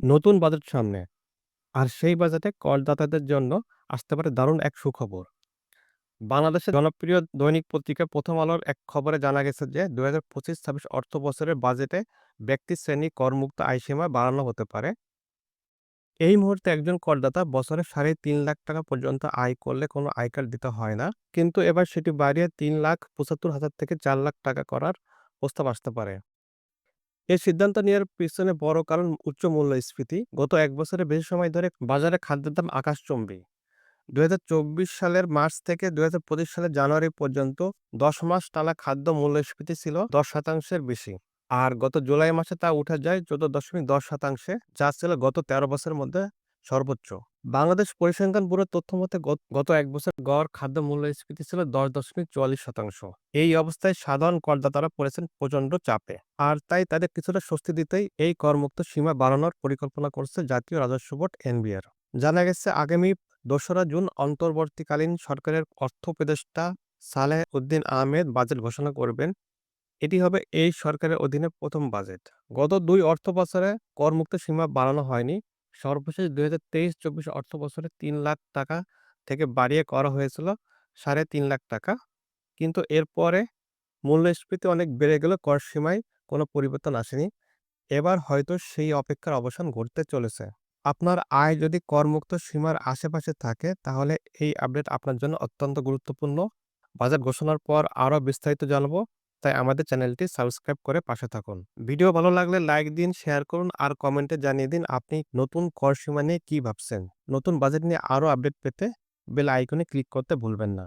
নতুন বাজেট সামনে। আর সেই বাজেটে করদাতাদের জন্য আসতে পারে দারুণ এক সুখবর। বাংলাদেশের জনপ্রিয় দৈনিক পত্রিকা 'প্রথম আলোর' এক খবরে জানা গেছে যে ২০২৫-২৬ অর্থবছরের বাজেটে ব্যক্তি শ্রেণি করমুক্ত আয়সীমা বাড়ানো হতে পারে। এই মুহূর্তে একজন করদাতা বছরে সাড়ে তিন লাখ টাকা পর্যন্ত আয় করলে কোনো আয়কর দিতে হয় না। কিন্তু এবার সেটি বাড়িয়ে তিন লাখ পঁচাত্তর হাজার থেকে চার লাখ টাকা করার প্রস্তাব আসতে পারে। এ সিদ্ধান্ত নেওয়ার পিছনে বড় কারণ উচ্চ মূল্যস্ফীতি। গত এক বছরের বেশি সময় ধরে বাজারে খাদ্যের দাম আকাশচুম্বী। ২০২৪ সালের মার্চ থেকে ২০২৫ সালের জানুয়ারি পর্যন্ত ১০ মাস টানা খাদ্য মূল্যস্ফীতি ছিল ১০ শতাংশের বেশি। আর গত জুলাই মাসে তা উঠে যায় ১৪.১০ শতাংশে, যা ছিল গত ১৩ বছরের মধ্যে সর্বোচ্চ। বাংলাদেশ পরিসংখ্যান ব্যুরোর তথ্যমতে গত এক বছরে গড় খাদ্য মূল্যস্ফীতি ছিল ১০.৪৪ শতাংশ। এই অবস্থায় সাধারণ করদাতারা পড়েছেন প্রচণ্ড চাপে। আর তাই তাদের কিছুটা স্বস্তি দিতেই এই করমুক্ত সীমা বাড়ানোর পরিকল্পনা করছে জাতীয় রাজস্ব বোর্ড এনবিআর। জানা গেছে, আগামী দোসরা জুন অন্তর্বর্তীকালীন সরকারের অর্থ উপদেষ্টা সালেহ উদ্দিন আহমেদ বাজেট ঘোষণা করবেন। এটি হবে এই সরকারের অধীনে প্রথম বাজেট। গত দুই অর্থবছরে করমুক্ত সীমা বাড়ানো হয়নি। সর্বশেষ ২০২৩-২৪ অর্থবছরে তিন লাখ টাকা থেকে বাড়িয়ে করা হয়েছিল সাড়ে তিন লাখ টাকা। কিন্তু এরপরে মূল্যস্ফীতি অনেক বেড়ে গেলেও কর সীমায় কোনো পরিবর্তন আসেনি। এবার হয়তো সেই অপেক্ষার অবসান ঘটতে চলেছে। আপনার আয় যদি করমুক্ত সীমার আশেপাশে থাকে তাহলে এই আপডেট আপনার জন্য অত্যন্ত গুরুত্বপূর্ণ। বাজেট ঘোষণার পর আরও বিস্তারিত জানব, তাই আমাদের চ্যানেলটি সাবস্ক্রাইব করে পাশে থাকুন। ভিডিও ভালো লাগলে লাইক দিন, শেয়ার করুন আর কমেন্টে জানিয়ে দিন আপনি নতুন কর সীমা নিয়ে কী ভাবছেন। নতুন বাজেট নিয়ে আরও আপডেট পেতে বেল আইকনে ক্লিক করতে ভুলবেন না।